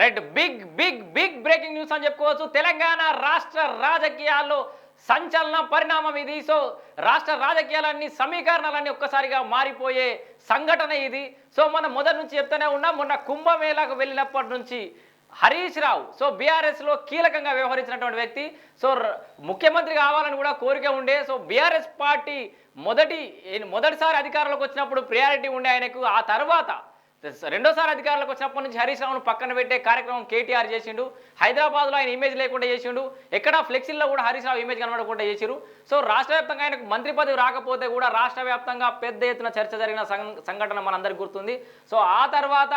Right big big big breaking news అని చెప్పుకోవచ్చు. తెలంగాణ రాష్ట్ర రాజకీయాల్లో సంచలన పరిణామం ఇది. సో రాష్ట్ర రాజకీయాలన్నీ సమీకరణాలన్నీ ఒక్కసారిగా మారిపోయే సంఘటన ఇది. సో మనం మొదటి నుంచి చెప్తూనే ఉన్నాం మొన్న కుంభమేళాకు వెళ్ళినప్పటి నుంచి హరీష్ రావు సో బీఆర్ఎస్లో కీలకంగా వ్యవహరించినటువంటి వ్యక్తి. సో ముఖ్యమంత్రి కావాలని కూడా కోరిక ఉండే. సో బీఆర్ఎస్ పార్టీ మొదటి మొదటిసారి అధికారంలోకి వచ్చినప్పుడు ప్రియారిటీ ఉండే ఆయనకు. ఆ తర్వాత రెండోసారి అధికారులకు వచ్చినప్పటి నుంచి హరీష్ రావును పక్కన పెట్టే కార్యక్రమం కేటీఆర్ చేసిండు. హైదరాబాద్లో ఆయన ఇమేజ్ లేకుండా చేసిండు. ఎక్కడ ఫ్లెక్సీల్లో కూడా హరీష్ రావు ఇమేజ్ కనబడకుండా చేసిరు సో రాష్ట్ర వ్యాప్తంగా ఆయనకు మంత్రి పదవి రాకపోతే కూడా రాష్ట్ర వ్యాప్తంగా పెద్ద ఎత్తున చర్చ జరిగిన సంఘటన మనందరికీ గుర్తుంది. సో ఆ తర్వాత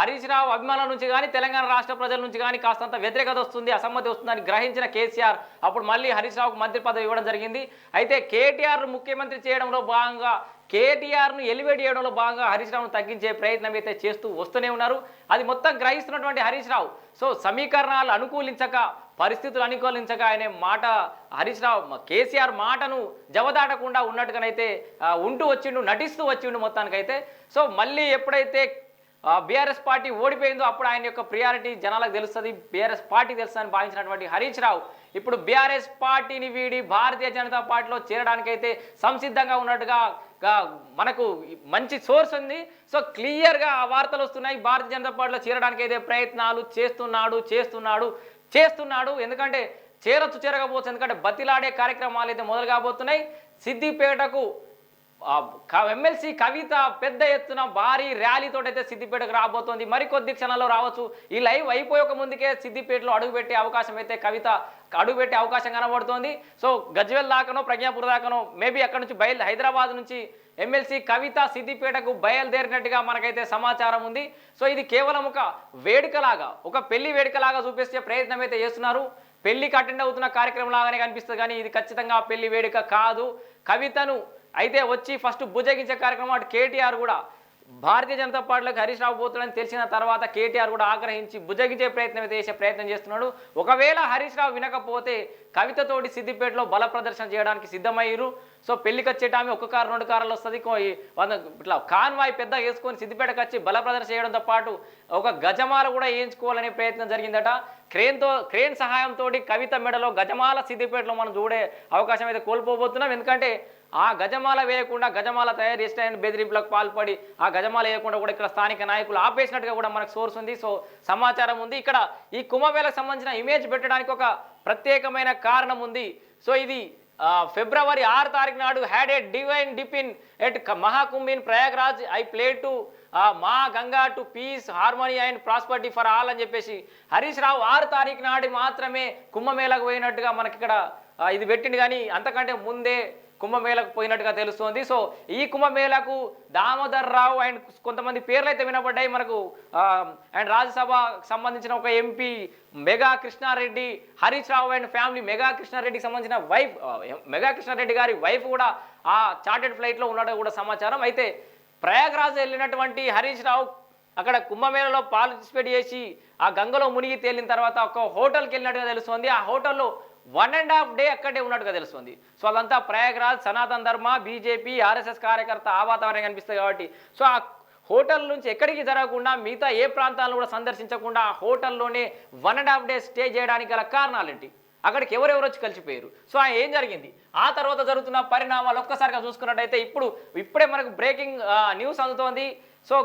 హరీష్ రావు అభిమానుల నుంచి కానీ తెలంగాణ రాష్ట్ర ప్రజల నుంచి కానీ కాస్తంత వ్యతిరేకత వస్తుంది అసమ్మతి వస్తుందని గ్రహించిన కేసీఆర్ అప్పుడు మళ్ళీ హరీష్ రావుకు మంత్రి పదవి ఇవ్వడం జరిగింది. అయితే కేటీఆర్ ముఖ్యమంత్రి చేయడంలో భాగంగా కేటీఆర్ను ఎలివేట్ చేయడంలో భాగంగా హరీష్ రావును తగ్గించే ప్రయత్నం అయితే చేస్తూ వస్తూనే ఉన్నారు. అది మొత్తం గ్రహిస్తున్నటువంటి హరీష్ రావు. సో సమీకరణాలు అనుకూలించక పరిస్థితులు అనుకూలించక ఆయన మాట హరీష్ రావు కేసీఆర్ మాటను జవదాటకుండా ఉన్నట్టుగానైతే ఉంటూ వచ్చిండు నటిస్తూ వచ్చిండు మొత్తానికైతే. సో మళ్ళీ ఎప్పుడైతే బీఆర్ఎస్ పార్టీ ఓడిపోయిందో అప్పుడు ఆయన యొక్క ప్రియారిటీ జనాలకు తెలుస్తుంది. బీఆర్ఎస్ పార్టీ తెలుస్తుందని భావించినటువంటి హరీష్ రావు ఇప్పుడు బీఆర్ఎస్ పార్టీని వీడి భారతీయ జనతా పార్టీలో చేరడానికైతే సంసిద్ధంగా ఉన్నట్టుగా మనకు మంచి సోర్స్ ఉంది. సో క్లియర్గా ఆ వార్తలు వస్తున్నాయి. భారతీయ జనతా పార్టీలో చేరడానికి అయితే ప్రయత్నాలు చేస్తున్నాడు చేస్తున్నాడు చేస్తున్నాడు. ఎందుకంటే చేరొచ్చు చేరకపోవచ్చు. ఎందుకంటే బతిలాడే కార్యక్రమాలు అయితే మొదలు కాబోతున్నాయి. సిద్దిపేటకు ఎమ్మెల్సీ కవిత పెద్ద ఎత్తున భారీ ర్యాలీతో అయితే సిద్దిపేటకు రాబోతోంది. మరికొద్ది క్షణాల్లో రావచ్చు. ఈ లైవ్ అయిపోయక ముందుకే సిద్దిపేటలో అడుగుపెట్టే అవకాశం అయితే కవిత అడుగుపెట్టే అవకాశం కనబడుతోంది. సో గజ్వెల్ దాకానో ప్రజ్ఞాపూర్ దాకానో మేబీ అక్కడ నుంచి బయలు హైదరాబాద్ నుంచి ఎమ్మెల్సీ కవిత సిద్దిపేటకు బయలుదేరినట్టుగా మనకైతే సమాచారం ఉంది. సో ఇది కేవలం ఒక వేడుకలాగా ఒక పెళ్ళి వేడుకలాగా చూపిస్తే ప్రయత్నం అయితే చేస్తున్నారు. పెళ్ళికి అటెండ్ అవుతున్న కార్యక్రమం లాగానే కనిపిస్తుంది కానీ ఇది ఖచ్చితంగా పెళ్ళి వేడుక కాదు. కవితను అయితే వచ్చి ఫస్ట్ భుజగించే కార్యక్రమం అటు కేటీఆర్ కూడా భారతీయ జనతా పార్టీలోకి హరీష్ రావు పోతున్నాడని తెలిసిన తర్వాత కేటీఆర్ కూడా ఆగ్రహించి భుజగించే ప్రయత్నం చేసే ప్రయత్నం చేస్తున్నాడు. ఒకవేళ హరీష్ రావు వినకపోతే కవితతోటి సిద్దిపేటలో బల ప్రదర్శన చేయడానికి సిద్ధమయ్యారు సో పెళ్ళికి వచ్చేటామె ఒక కారు రెండు కార్లు వస్తుంది. వంద ఇట్లా కాన్వాయ్ పెద్ద వేసుకొని సిద్దిపేటకు వచ్చి బల ప్రదర్శన చేయడంతో పాటు ఒక గజమాల కూడా వేయించుకోవాలనే ప్రయత్నం జరిగిందట. క్రేన్తో క్రేన్ సహాయంతో కవిత మెడలో గజమాల సిద్దిపేటలో మనం చూడే అవకాశం అయితే కోల్పోబోతున్నాం. ఎందుకంటే ఆ గజమాల వేయకుండా గజమాల తయారు చేసిన బెదిరింపులకు పాల్పడి ఆ గజమాల వేయకుండా కూడా ఇక్కడ స్థానిక నాయకులు ఆపేసినట్టుగా కూడా మనకు సోర్స్ ఉంది. సో సమాచారం ఉంది. ఇక్కడ ఈ కుంభమేళకు సంబంధించిన ఇమేజ్ పెట్టడానికి ఒక ప్రత్యేకమైన కారణం ఉంది. సో ఇది ఫిబ్రవరి ఆరు తారీఖు నాడు had a divine dip at Mahakumbh in Prayagraj I pray to Maa Ganga to peace harmony and prosperity for all అని చెప్పేసి హరీష్ రావు ఆరు తారీఖు నాడు మాత్రమే కుంభమేళకు పోయినట్టుగా మనకి ఇక్కడ ఇది పెట్టింది కానీ అంతకంటే ముందే కుంభమేళకు పోయినట్టుగా తెలుస్తోంది. సో ఈ కుంభమేళకు దామోదర్ రావు అండ్ కొంతమంది పేర్లు అయితే వినబడ్డాయి. మనకు అండ్ రాజ్యసభ సంబంధించిన ఒక MP Mega Krishna Reddy Harish Rao and family Mega కృష్ణారెడ్డికి సంబంధించిన వైఫ్ మెగా కృష్ణారెడ్డి గారి వైఫ్ కూడా ఆ చార్టెడ్ ఫ్లైట్లో ఉన్నట్టు కూడా సమాచారం. అయితే ప్రయాగ్రాజ్ వెళ్ళినటువంటి హరీష్ రావు అక్కడ కుంభమేళలో పార్టిసిపేట్ చేసి ఆ గంగలో మునిగి తేలిన తర్వాత ఒక హోటల్కి వెళ్ళినట్టుగా తెలుస్తుంది. ఆ హోటల్లో వన్ అండ్ హాఫ్ డే అక్కడే ఉన్నట్టుగా తెలుస్తుంది. సో అదంతా ప్రయాగ్రాజ్ సనాతన ధర్మ బీజేపీ ఆర్ఎస్ఎస్ కార్యకర్త ఆ వాతావరణం కనిపిస్తుంది కాబట్టి. సో ఆ హోటల్ నుంచి ఎక్కడికి జరగకుండా మిగతా ఏ ప్రాంతాలను కూడా సందర్శించకుండా ఆ హోటల్లోనే one and half day stay చేయడానికి గల కారణాలేంటి? అక్కడికి ఎవరెవరు వచ్చి కలిసిపోయారు? సో ఆ ఏం జరిగింది? ఆ తర్వాత జరుగుతున్న పరిణామాలు ఒక్కసారిగా చూసుకున్నట్టయితే ఇప్పుడు ఇప్పుడే మనకు బ్రేకింగ్ న్యూస్ అందుతోంది. సో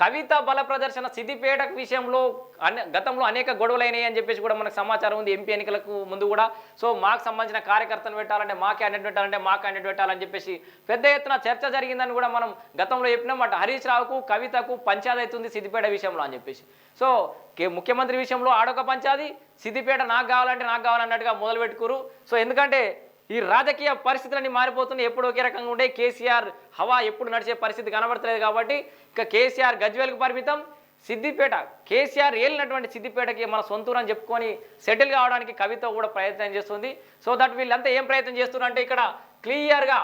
కవిత బల ప్రదర్శన సిద్దిపేట విషయంలో అనే గతంలో అనేక గొడవలు అయినాయి అని చెప్పేసి కూడా మనకు సమాచారం ఉంది. ఎంపీ ఎన్నికలకు ముందు కూడా. సో మాకు సంబంధించిన కార్యకర్తను పెట్టాలంటే మా క్యాండిడేట్ పెట్టాలంటే మా క్యాండిడేట్ పెట్టాలని చెప్పేసి పెద్ద ఎత్తున చర్చ జరిగిందని కూడా మనం గతంలో చెప్పినామట. హరీష్ రావుకు కవితకు పంచాయతీ అవుతుంది సిద్దిపేట విషయంలో అని చెప్పేసి. సో కే- ముఖ్యమంత్రి విషయంలో ఆడొక పంచాది సిద్దిపేట నాకు కావాలంటే నాకు కావాలన్నట్టుగా మొదలు పెట్టుకురు సో ఎందుకంటే ఈ రాజకీయ పరిస్థితులన్నీ మారిపోతున్నాయి. ఎప్పుడు ఒకే రకంగా ఉండే కేసీఆర్ హవా ఎప్పుడు నడిచే పరిస్థితి కనబడతలేదు కాబట్టి ఇక కేసీఆర్ గజ్వేల్కు పరిమితం. సిద్దిపేట కేసీఆర్ ఏలినటువంటి సిద్దిపేటకి మన సొంతూరు అని చెప్పుకొని సెటిల్ కావడానికి కవిత కూడా ప్రయత్నం చేస్తుంది. సో దట్ వీళ్ళంతా ఏం ప్రయత్నం చేస్తున్నారంటే ఇక్కడ క్లియర్గా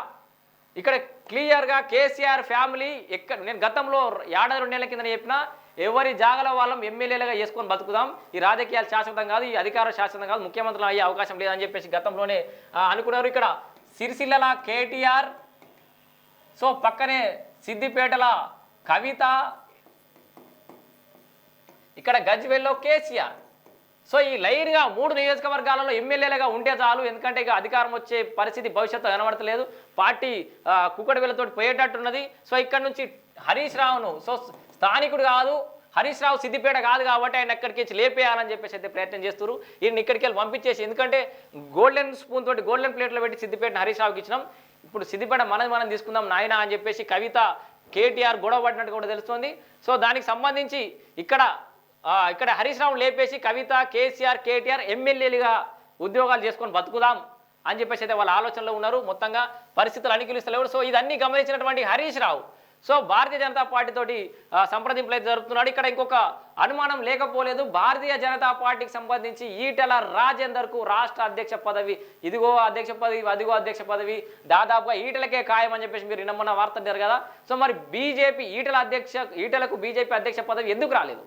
ఇక్కడ క్లియర్గా కేసీఆర్ ఫ్యామిలీ ఎక్కడ నేను గతంలో ఏడాది రెండు నెలల కింద చెప్పిన ఎవరి జాగల వాళ్ళం ఎమ్మెల్యేలుగా వేసుకొని బతుకుదాం. ఈ రాజకీయాలు శాశ్వతం కాదు ఈ అధికారం శాశ్వతం కాదు ముఖ్యమంత్రులు అయ్యే అవకాశం లేదని చెప్పేసి గతంలోనే అనుకున్నారు ఇక్కడ. సిరిసిల్లల కేటీఆర్ సో పక్కనే సిద్దిపేటల కవిత ఇక్కడ గజ్వేల్లో కేసీఆర్. సో ఈ లైన్గా మూడు నియోజకవర్గాలలో ఎమ్మెల్యేలుగా ఉంటే చాలు ఎందుకంటే ఇక అధికారం వచ్చే పరిస్థితి భవిష్యత్తు కనబడతలేదు. పార్టీ ఆ, కుక్కడి వీళ్ళతో పోయేటట్టున్నది. సో ఇక్కడ నుంచి హరీష్ రావును సో స్థానికుడు కాదు హరీష్ రావు సిద్దిపేట కాదు కాబట్టి ఆయన ఎక్కడికి వచ్చి లేపేయాలని చెప్పేసి అయితే ప్రయత్నం చేస్తారు ఈయన ఇక్కడికి వెళ్ళి పంపించేసి ఎందుకంటే గోల్డెన్ స్పూన్ తోటి గోల్డెన్ ప్లేట్లో పెట్టి సిద్దిపేట హరీష్ రావుకి ఇచ్చినాం. ఇప్పుడు సిద్దిపేట మనం మనం తీసుకుందాం నాయన అని చెప్పేసి కవిత కేటీఆర్ గొడవ పడినట్టు కూడా తెలుస్తుంది. సో దానికి సంబంధించి ఇక్కడ ఇక్కడ హరీష్ రావు లేపేసి కవిత కేసీఆర్ కేటీఆర్ ఎమ్మెల్యేలుగా ఉద్యోగాలు చేసుకొని బతుకుదాం అని చెప్పేసి అయితే వాళ్ళ ఆలోచనలో ఉన్నారు. మొత్తంగా పరిస్థితులు అనుకూలిస్తలేవు సో ఇదన్నీ గమనించినటువంటి హరీష్ రావు సో భారతీయ జనతా పార్టీతో సంప్రదింపులు అయితే జరుపుతున్నాడు. ఇక్కడ ఇంకొక అనుమానం లేకపోలేదు. భారతీయ జనతా పార్టీకి సంబంధించి ఈటెల రాజేందర్కు రాష్ట్ర అధ్యక్ష పదవి ఇదిగో అధ్యక్ష పదవి అదిగో అధ్యక్ష పదవి. దాదాపుగా ఈటలకే ఖాయం అని చెప్పేసి మీరు నిన్నమన్న వార్త అన్నారు కదా. సో మరి బీజేపీ ఈటల అధ్యక్ష ఈటలకు బీజేపీ అధ్యక్ష పదవి ఎందుకు రాలేదు?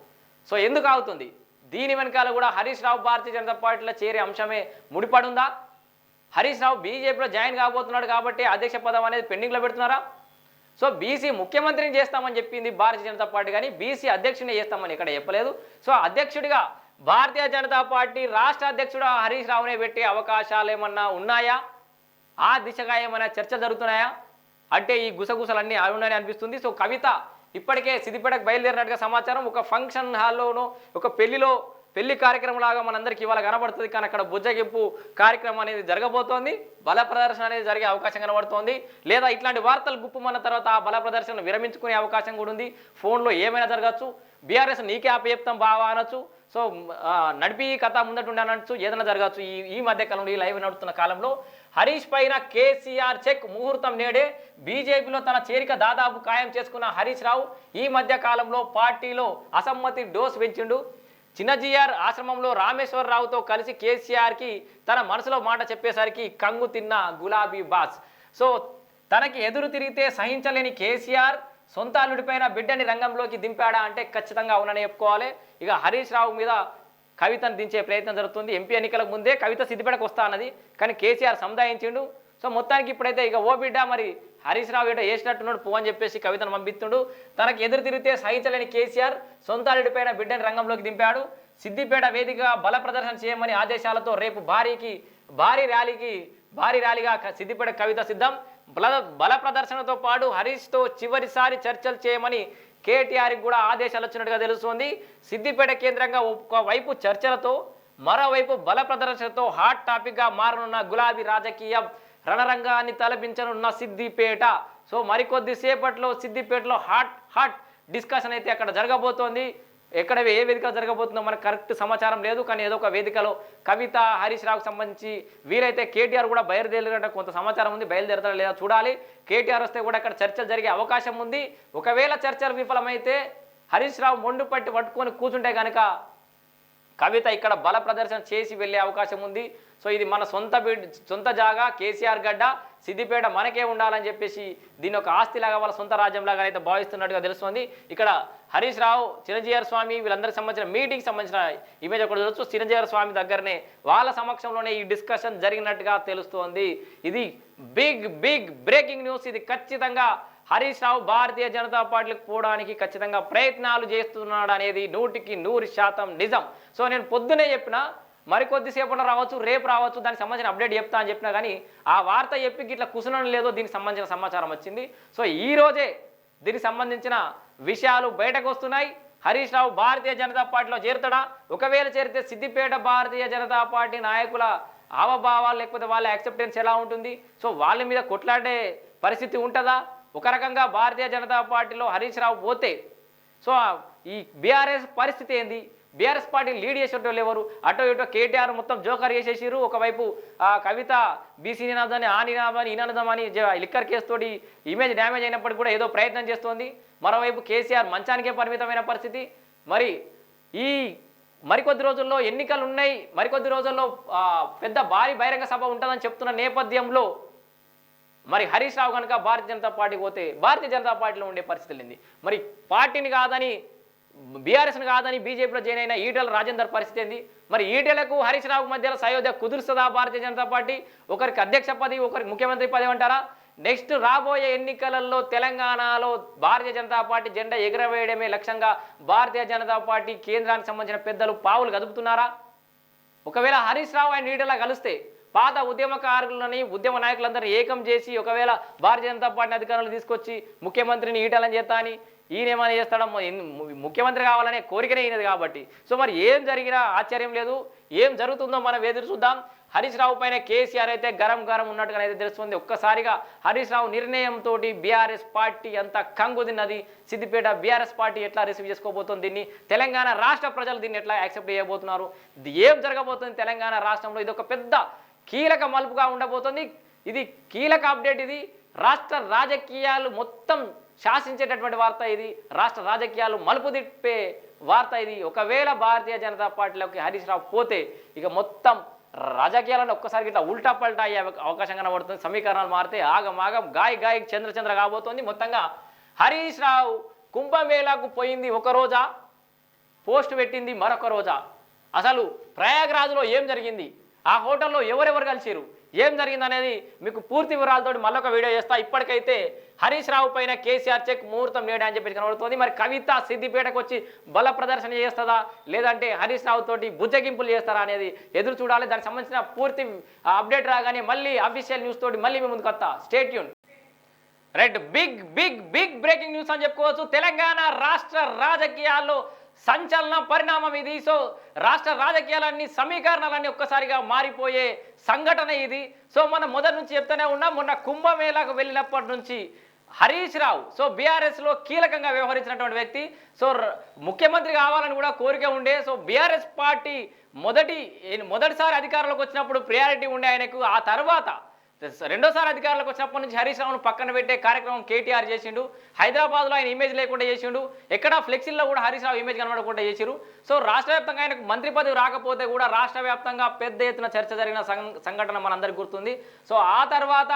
సో ఎందుకు అవుతుంది దీని వెనకాల కూడా హరీష్ రావు భారతీయ జనతా పార్టీలో చేరే అంశమే ముడిపడుందా హరీష్ రావు బీజేపీలో జాయిన్ కాబోతున్నాడు కాబట్టి అధ్యక్ష పదం అనేది పెండింగ్లో పెడుతున్నారా? సో బీసీ ముఖ్యమంత్రిని చేస్తామని చెప్పింది భారతీయ జనతా పార్టీ కానీ బీసీ అధ్యక్షుడిని చేస్తామని ఇక్కడ చెప్పలేదు. సో అధ్యక్షుడిగా భారతీయ జనతా పార్టీ రాష్ట్ర అధ్యక్షుడు హరీష్ రావునే పెట్టే అవకాశాలు ఏమన్నా ఉన్నాయా? ఆ దిశగా ఏమైనా చర్చలు జరుగుతున్నాయా? అంటే ఈ గుసగుసలన్నీ అవునని అనిపిస్తుంది. సో కవిత ఇప్పటికే సిద్దిపేటకు బయలుదేరినట్టుగా సమాచారం. ఒక ఫంక్షన్ హాల్లోనూ ఒక పెళ్ళిలో పెళ్ళి కార్యక్రమం లాగా మనందరికీ ఇవాళ కనబడుతుంది. కానీ అక్కడ బుజ్జగింపు కార్యక్రమం అనేది జరగబోతోంది. బల ప్రదర్శన అనేది జరిగే అవకాశం కనబడుతోంది. లేదా ఇట్లాంటి వార్తలు గుప్పమన్న తర్వాత ఆ బల ప్రదర్శన విరమించుకునే అవకాశం కూడా ఉంది. ఫోన్లో ఏమైనా జరగచ్చు. బీఆర్ఎస్ నీకే అపచెప్తాం బావా అనొచ్చు. సో నడిపి కథ ముందటుండి అనొచ్చు. ఏదైనా జరగచ్చు. ఈ ఈ మధ్య కాలంలో ఈ లైవ్ నడుస్తున్న కాలంలో హరీష్ పైన కేసీఆర్ చెక్ ముహూర్తం నేడే బీజేపీలో తన చేరిక దాదాపు ఖాయం చేసుకున్న హరీష్ రావు ఈ మధ్య కాలంలో పార్టీలో అసమ్మతి డోస్ పెంచిండు. చిన్నజీఆర్ ఆశ్రమంలో రామేశ్వరరావుతో కలిసి కేసీఆర్కి తన మనసులో మాట చెప్పేసరికి కంగు తిన్న గులాబీ బాస్. సో తనకి ఎదురు తిరిగితే సహించలేని కేసీఆర్ సొంత అల్లుడిపైన బిడ్డని రంగంలోకి దింపాడా అంటే ఖచ్చితంగా అవునని చెప్పుకోవాలి. ఇక హరీష్ రావు మీద కవితను దించే ప్రయత్నం జరుగుతుంది. ఎంపీ ఎన్నికలకు ముందే కవిత సిద్దిపేటకు వస్తా అన్నది. కానీ కేసీఆర్ సముదాయించిండు. సో మొత్తానికి ఇప్పుడైతే ఇక ఓ బిడ్డ మరి హరీష్ రావు ఏటో వేసినట్టున్నాడు పో అని చెప్పేసి కవితను పంపిస్తుడు. తనకు ఎదురు తిరిగితే సహించలేని కేసీఆర్ సొంత అల్లుడిపైన బిడ్డని రంగంలోకి దింపాడు. సిద్దిపేట వేదికగా బల ప్రదర్శన చేయమని ఆదేశాలతో రేపు భారీకి భారీ ర్యాలీకి భారీ ర్యాలీగా సిద్దిపేట కవిత సిద్ధం. బల బల ప్రదర్శనతో పాటు హరీష్తో చివరిసారి చర్చలు చేయమని కేటీఆర్కి కూడా ఆదేశాలు వచ్చినట్టుగా తెలుస్తోంది. సిద్దిపేట కేంద్రంగా ఒకవైపు చర్చలతో మరోవైపు బల ప్రదర్శనతో హాట్ టాపిక్గా మారనున్న గులాబీ రాజకీయం. రణరంగాన్ని తలపించనున్న సిద్దిపేట. సో మరికొద్ది సేపట్లో సిద్దిపేటలో హాట్ హాట్ డిస్కషన్ అయితే అక్కడ జరగబోతోంది. ఎక్కడ ఏ వేదిక జరగబోతుందో మనకు కరెక్ట్ సమాచారం లేదు. కానీ ఏదో ఒక వేదికలో కవిత హరీష్ రావుకు సంబంధించి వీరైతే కేటీఆర్ కూడా బయలుదేరినట్టు కొంత సమాచారం ఉంది. బయలుదేరతారా లేదా చూడాలి. కేటీఆర్ వస్తే కూడా అక్కడ చర్చలు జరిగే అవకాశం ఉంది. ఒకవేళ చర్చలు విఫలమైతే హరీష్ రావు మొండు పట్టి పట్టుకొని కూర్చుంటే కనుక కవిత ఇక్కడ బల ప్రదర్శన చేసి వెళ్ళే అవకాశం ఉంది. సో ఇది మన సొంత బిడ్ సొంత జాగా కేసీఆర్ గడ్డ సిద్దిపేట మనకే ఉండాలని చెప్పేసి దీని ఒక ఆస్తిలాగా వాళ్ళ సొంత రాజ్యంలాగా అయితే భావిస్తున్నట్టుగా తెలుస్తుంది. ఇక్కడ హరీష్ రావు చిరంజీవి స్వామి వీళ్ళందరికి సంబంధించిన మీటింగ్ సంబంధించిన ఇమేజ్ ఒకటి చూడొచ్చు. చిరంజీవి స్వామి దగ్గరనే వాళ్ళ సమక్షంలోనే ఈ డిస్కషన్ జరిగినట్టుగా తెలుస్తోంది. ఇది బిగ్ బిగ్ బ్రేకింగ్ న్యూస్ ఇది ఖచ్చితంగా హరీష్ రావు భారతీయ జనతా పార్టీకి పోవడానికి ఖచ్చితంగా ప్రయత్నాలు చేస్తున్నాడు అనేది నూటికి నూరు శాతం నిజం. సో నేను పొద్దునే చెప్పిన మరికొద్దిసేపట్లో రావచ్చు రేపు రావచ్చు దానికి సంబంధించిన అప్డేట్ చెప్తా అని చెప్పినా కానీ ఆ వార్త చెప్పి ఇట్లా కుసనడం లేదో దీనికి సంబంధించిన సమాచారం వచ్చింది. సో ఈ రోజే దీనికి సంబంధించిన విషయాలు బయటకు వస్తున్నాయి. హరీష్ రావు భారతీయ జనతా పార్టీలో చేరుతాడా? ఒకవేళ చేరితే సిద్దిపేట భారతీయ జనతా పార్టీ నాయకుల హావభావాలు లేకపోతే వాళ్ళ యాక్సెప్టెన్స్ ఎలా ఉంటుంది? సో వాళ్ళ మీద కొట్లాడే పరిస్థితి ఉంటుందా? ఒక రకంగా భారతీయ జనతా పార్టీలో హరీష్ రావు పోతే సో ఈ బీఆర్ఎస్ పరిస్థితి ఏంది? బీఆర్ఎస్ పార్టీ లీడ్ చేసేటోళ్ళు ఎవరు? అటో ఇటో కేటీఆర్ మొత్తం జోకర్ చేసేసారు ఒకవైపు ఆ కవిత బీసీ నినాదాన్ని ఆ నినాదాన్ని ఈ నినాదమని జ- లిక్కర్ కేసు తోటి ఇమేజ్ డ్యామేజ్ అయినప్పటికీ కూడా ఏదో ప్రయత్నం చేస్తోంది. మరోవైపు కేసీఆర్ మంచానికే పరిమితమైన పరిస్థితి. మరి ఈ మరికొద్ది రోజుల్లో ఎన్నికలు ఉన్నాయి మరికొద్ది రోజుల్లో పెద్ద భారీ బహిరంగ సభ ఉంటుందని చెప్తున్న నేపథ్యంలో మరి హరీష్ రావు కనుక భారతీయ జనతా పార్టీకి పోతే భారతీయ జనతా పార్టీలో ఉండే పరిస్థితులు ఏంది? మరి పార్టీని కాదని బీఆర్ఎస్ని కాదని బీజేపీలో జాయిన్ అయిన ఈటెల రాజేందర్ పరిస్థితి ఏంది? మరి ఈటెలకు హరీష్ రావు మధ్యలో సయోధ్య కుదురుస్తుందా భారతీయ జనతా పార్టీ? ఒకరికి అధ్యక్ష పదవి ఒకరికి ముఖ్యమంత్రి పదవి అంటారా? నెక్స్ట్ రాబోయే ఎన్నికలలో తెలంగాణలో భారతీయ జనతా పార్టీ జెండా ఎగురవేయడమే లక్ష్యంగా భారతీయ జనతా పార్టీ కేంద్రానికి సంబంధించిన పెద్దలు పావులు కదుపుతున్నారా ఒకవేళ హరీష్ రావు ఆయన నీడలా కలిస్తే పాత ఉద్యమకారులని ఉద్యమ నాయకులందరినీ ఏకం చేసి ఒకవేళ భారతీయ జనతా పార్టీ అధికారులు తీసుకొచ్చి ముఖ్యమంత్రిని ఈటలని చేస్తా అని ఈయన ఏమైనా చేస్తాడో ముఖ్యమంత్రి కావాలనే కోరికనే ఈయనది కాబట్టి. సో మరి ఏం జరిగినా ఆశ్చర్యం లేదు. ఏం జరుగుతుందో మనం ఎదురు చూద్దాం. హరీష్ రావు పైన కేసీఆర్ అయితే గరం గరం ఉన్నట్టుగా అయితే తెలుస్తుంది. ఒక్కసారిగా హరీష్ రావు నిర్ణయంతో బీఆర్ఎస్ పార్టీ అంతా కంగు తిన్నది. సిద్దిపేట బీఆర్ఎస్ పార్టీ ఎట్లా రిసీవ్ చేసుకోబోతుంది దీన్ని? తెలంగాణ రాష్ట్ర ప్రజలు దీన్ని ఎట్లా యాక్సెప్ట్ చేయబోతున్నారు? ఏం జరగబోతుంది తెలంగాణ రాష్ట్రంలో? ఇది ఒక పెద్ద కీలక మలుపుగా ఉండబోతోంది. ఇది కీలక అప్డేట్ ఇది. రాష్ట్ర రాజకీయాలు మొత్తం శాసించేటటువంటి వార్త ఇది. రాష్ట్ర రాజకీయాలు మలుపు తిప్పే వార్త ఇది. ఒకవేళ భారతీయ జనతా పార్టీలోకి హరీష్ రావు పోతే ఇక మొత్తం రాజకీయాలను ఒక్కసారి ఇట్లా ఉల్టా పల్టా అయ్యే అవకాశం కనబడుతుంది. సమీకరణాలు మారితే ఆగమాగం గాయ గాయ చంద్రచంద్ర కాబోతోంది. మొత్తంగా హరీష్ రావు కుంభమేళాకు పోయింది ఒక రోజా? పోస్ట్ పెట్టింది మరొక రోజా? అసలు ప్రయాగరాజులో ఏం జరిగింది? ఆ హోటల్లో ఎవరెవరు కలిసిరు ఏం జరిగింది అనేది మీకు పూర్తి వివరాలతో మళ్ళొక వీడియో చేస్తా. ఇప్పటికైతే హరీష్ రావు పైన కేసీఆర్ చెక్ ముహూర్తం నేడే అని చెప్పి కనబడుతుంది. మరి కవిత సిద్దిపేటకు వచ్చి బల ప్రదర్శన చేస్తుందా? లేదంటే హరీష్ రావు తోటి బుజ్జగింపులు చేస్తారా అనేది ఎదురు చూడాలి. దానికి సంబంధించిన పూర్తి అప్డేట్ రాగానే మళ్ళీ అఫీషియల్ న్యూస్ తోటి మళ్ళీ మీ ముందుకు వస్తా. స్టేట్ యూన్ right big big big breaking news అని చెప్పుకోవచ్చు. తెలంగాణ రాష్ట్ర రాజకీయాల్లో సంచలన పరిణామం ఇది. సో రాష్ట్ర రాజకీయాలన్నీ సమీకరణాలన్నీ ఒక్కసారిగా మారిపోయే సంఘటన ఇది. సో మనం మొదటి నుంచి చెప్తూనే ఉన్నాం మొన్న కుంభమేళాకు వెళ్ళినప్పటి నుంచి హరీష్ రావు సో బీఆర్ఎస్లో కీలకంగా వ్యవహరించినటువంటి వ్యక్తి. సో ముఖ్యమంత్రి కావాలని కూడా కోరిక ఉండే. సో బీఆర్ఎస్ పార్టీ మొదటి మొదటిసారి అధికారంలోకి వచ్చినప్పుడు ప్రియారిటీ ఉండే ఆయనకు. ఆ తర్వాత రెండోసారి అధికారులకు వచ్చినప్పటి నుంచి హరీష్ రావును పక్కన పెట్టే కార్యక్రమం కేటీఆర్ చేసిండు. హైదరాబాద్లో ఆయన ఇమేజ్ లేకుండా చేసిండు. ఎక్కడ ఫ్లెక్సీల్లో కూడా హరీష్ రావు ఇమేజ్ కనబడకుండా చేసిరు సో రాష్ట్ర వ్యాప్తంగా ఆయనకు మంత్రి పదవి రాకపోతే కూడా రాష్ట్ర వ్యాప్తంగా పెద్ద ఎత్తున చర్చ జరిగిన సంఘటన మనందరికీ గుర్తుంది. సో ఆ తర్వాత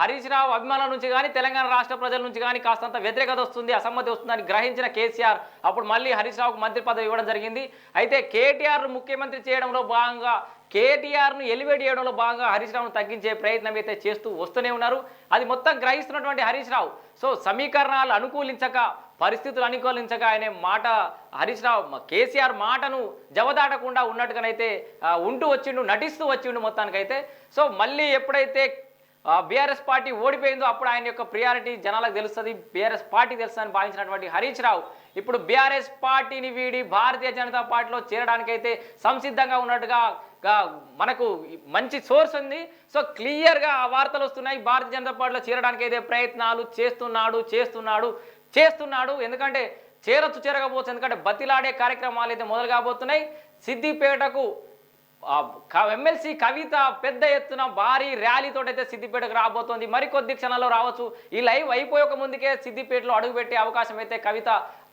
హరీష్ రావు అభిమానుల నుంచి కానీ తెలంగాణ రాష్ట్ర ప్రజల నుంచి కానీ కాస్తంత వ్యతిరేకత వస్తుంది అసమ్మతి వస్తుందని గ్రహించిన కేసీఆర్ అప్పుడు మళ్ళీ హరీష్ రావుకు మంత్రి పదవి ఇవ్వడం జరిగింది. అయితే కేటీఆర్ ముఖ్యమంత్రి చేయడంలో భాగంగా కేటీఆర్ను ఎలివేట్ చేయడంలో భాగంగా హరీష్ రావును తగ్గించే ప్రయత్నం అయితే చేస్తూ వస్తూనే ఉన్నారు. అది మొత్తం గ్రహిస్తున్నటువంటి హరీష్ రావు. సో సమీకరణాలు అనుకూలించక పరిస్థితులు అనుకూలించక ఆయన మాట హరీష్ రావు కేసీఆర్ మాటను జవదాటకుండా ఉన్నట్టుగానైతే ఉంటూ వచ్చిండు నటిస్తూ వచ్చిండు మొత్తానికైతే. సో మళ్ళీ ఎప్పుడైతే బీఆర్ఎస్ పార్టీ ఓడిపోయిందో అప్పుడు ఆయన యొక్క ప్రియారిటీ జనాలకు తెలుస్తుంది. బీఆర్ఎస్ పార్టీ తెలుస్తుందని భావించినటువంటి హరీష్ రావు ఇప్పుడు బీఆర్ఎస్ పార్టీని వీడి భారతీయ జనతా పార్టీలో చేరడానికైతే సంసిద్ధంగా ఉన్నట్టుగా మనకు మంచి సోర్స్ ఉంది. సో క్లియర్గా ఆ వార్తలు వస్తున్నాయి. భారతీయ జనతా పార్టీలో చేరడానికి అయితే ప్రయత్నాలు చేస్తున్నాడు చేస్తున్నాడు చేస్తున్నాడు. ఎందుకంటే చేరొచ్చు చేరకపోవచ్చు ఎందుకంటే బతిలాడే కార్యక్రమాలు అయితే మొదలు కాబోతున్నాయి. సిద్దిపేటకు ఎమ్మెల్సీ కవిత పెద్ద ఎత్తున భారీ ర్యాలీతో అయితే సిద్దిపేటకు రాబోతోంది. మరికొద్ది క్షణాల్లో రావచ్చు. ఈ లైవ్ అయిపోయక ముందుకే సిద్దిపేటలో అడుగుపెట్టే అవకాశం అయితే కవిత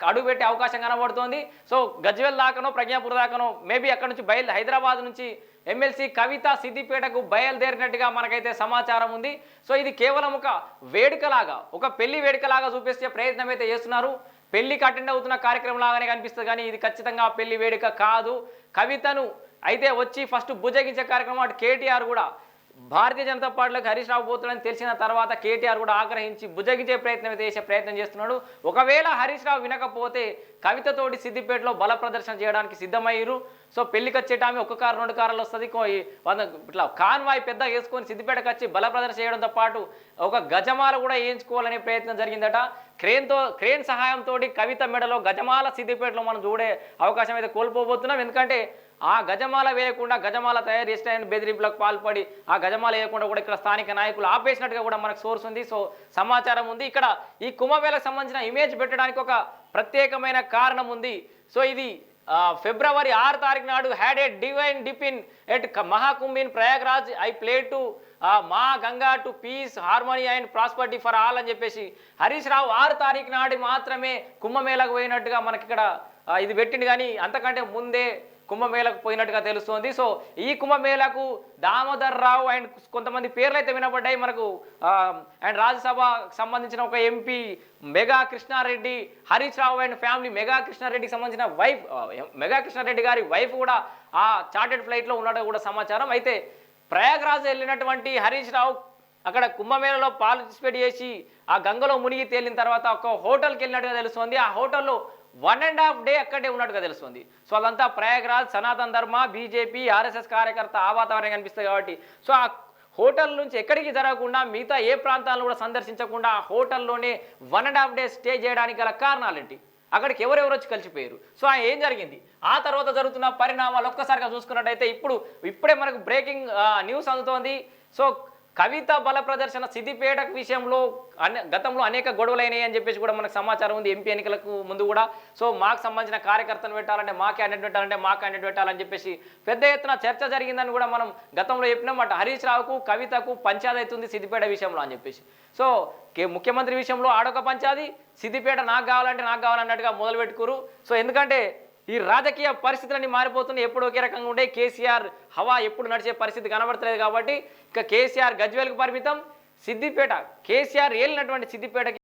అడుగుపెట్టే అవకాశం కనబడుతోంది. సో గజ్వెల్ దాకానో ప్రజ్ఞాపూర్ దాకానో మేబీ అక్కడ నుంచి బయలు హైదరాబాద్ నుంచి ఎమ్మెల్సీ కవిత సిద్దిపేటకు బయలుదేరినట్టుగా మనకైతే సమాచారం ఉంది. సో ఇది కేవలం ఒక వేడుకలాగా ఒక పెళ్ళి వేడుకలాగా చూపిస్తే ప్రయత్నం అయితే చేస్తున్నారు. పెళ్ళికి అటెండ్ అవుతున్న కార్యక్రమం లాగానే కనిపిస్తుంది. కానీ ఇది ఖచ్చితంగా పెళ్ళి వేడుక కాదు. కవితను అయితే వచ్చి ఫస్ట్ భుజగించే కార్యక్రమం అటు కేటీఆర్ కూడా. భారతీయ జనతా పార్టీలోకి హరీష్ రావు పోతున్నాడని తెలిసిన తర్వాత కేటీఆర్ కూడా ఆగ్రహించి భుజగించే ప్రయత్నం అయితే చేసే ప్రయత్నం చేస్తున్నాడు. ఒకవేళ హరీష్ రావు వినకపోతే కవితతోటి సిద్దిపేటలో బల ప్రదర్శన చేయడానికి సిద్ధమయ్యారు సో పెళ్ళికి వచ్చేట ఆమె ఒక కారు రెండు కార్లు వస్తుంది. వంద ఇట్లా కాన్వాయ్ పెద్ద వేసుకొని సిద్దిపేటకు వచ్చి బల ప్రదర్శన చేయడంతో పాటు ఒక గజమాల కూడా వేయించుకోవాలనే ప్రయత్నం జరిగిందట. క్రేన్తో క్రేన్ సహాయంతో కవిత మెడలో గజమాల సిద్దిపేటలో మనం చూడే అవకాశం అయితే కోల్పోబోతున్నాం. ఎందుకంటే ఆ గజమాల వేయకుండా గజమాల తయారు చేసిన బెదిరింపులకు పాల్పడి ఆ గజమాల వేయకుండా కూడా ఇక్కడ స్థానిక నాయకులు ఆపేసినట్టుగా కూడా మనకు సోర్స్ ఉంది. సో సమాచారం ఉంది. ఇక్కడ ఈ కుంభమేళకు సంబంధించిన ఇమేజ్ పెట్టడానికి ఒక ప్రత్యేకమైన కారణం ఉంది. సో ఇది ఫిబ్రవరి ఆరు తారీఖు నాడు had a divine dip at Mahakumbh in Prayagraj I pray to Maa Ganga to peace harmony and prosperity for all అని చెప్పేసి హరీష్ రావు ఆరు తారీఖు నాడు మాత్రమే కుంభమేళకు పోయినట్టుగా మనకి ఇక్కడ ఇది పెట్టింది కానీ అంతకంటే ముందే కుంభమేళకు పోయినట్టుగా తెలుస్తోంది. సో ఈ కుంభమేళకు దామోదర్ రావు అండ్ కొంతమంది పేర్లు అయితే వినబడ్డాయి. మనకు అండ్ రాజ్యసభ సంబంధించిన ఒక MP Mega Krishna Reddy Harish Rao and family Mega కృష్ణారెడ్డికి సంబంధించిన వైఫ్ మెగా కృష్ణారెడ్డి గారి వైఫ్ కూడా ఆ చార్టెడ్ ఫ్లైట్లో ఉన్నట్టు కూడా సమాచారం. అయితే ప్రయాగ్రాజ్ వెళ్ళినటువంటి హరీష్ రావు అక్కడ కుంభమేళలో పార్టిసిపేట్ చేసి ఆ గంగలో మునిగి తేలిన తర్వాత ఒక హోటల్కి వెళ్ళినట్టుగా తెలుస్తుంది. ఆ హోటల్లో వన్ అండ్ హాఫ్ డే అక్కడే ఉన్నట్టుగా తెలుస్తుంది. సో అదంతా ప్రయాగరాజ్ సనాతన్ ధర్మ బీజేపీ ఆర్ఎస్ఎస్ కార్యకర్త ఆ వాతావరణం కనిపిస్తుంది కాబట్టి. సో ఆ హోటల్ నుంచి ఎక్కడికి జరగకుండా మిగతా ఏ ప్రాంతాలను కూడా సందర్శించకుండా ఆ హోటల్లోనే one and half day stay చేయడానికి గల కారణాలేంటి అక్కడికి ఎవరెవరు వచ్చి కలిసిపోయారు. సో ఆ ఏం జరిగింది? ఆ తర్వాత జరుగుతున్న పరిణామాలు ఒక్కసారిగా చూసుకున్నట్టయితే ఇప్పుడు ఇప్పుడే మనకు బ్రేకింగ్ న్యూస్ అందుతోంది. సో కవిత బల ప్రదర్శన సిద్దిపేట విషయంలో అనే గతంలో అనేక గొడవలైనాయి అని చెప్పేసి కూడా మనకు సమాచారం ఉంది. ఎంపీ ఎన్నికలకు ముందు కూడా. సో మాకు సంబంధించిన కార్యకర్తను పెట్టాలంటే మా క్యాండిడేట్ పెట్టాలంటే మా క్యాండిడేట్ పెట్టాలని చెప్పేసి పెద్ద ఎత్తున చర్చ జరిగిందని కూడా మనం గతంలో చెప్పినాం. అటు హరీష్ రావుకు కవితకు పంచాయతీ అవుతుంది సిద్దిపేట విషయంలో అని చెప్పేసి. సో కే- ముఖ్యమంత్రి విషయంలో ఆడొక పంచాది సిద్దిపేట నాకు కావాలంటే నాకు కావాలన్నట్టుగా మొదలు పెట్టుకురు సో ఎందుకంటే ఈ రాజకీయ పరిస్థితులన్నీ మారిపోతున్నాయి. ఎప్పుడు ఒకే రకంగా ఉండే కేసీఆర్ హవా ఎప్పుడు నడిచే పరిస్థితి కనబడతలేదు కాబట్టి ఇక కేసీఆర్ గజ్వేల్కు పరిమితం. సిద్దిపేట కేసీఆర్ ఏలినటువంటి సిద్దిపేటకి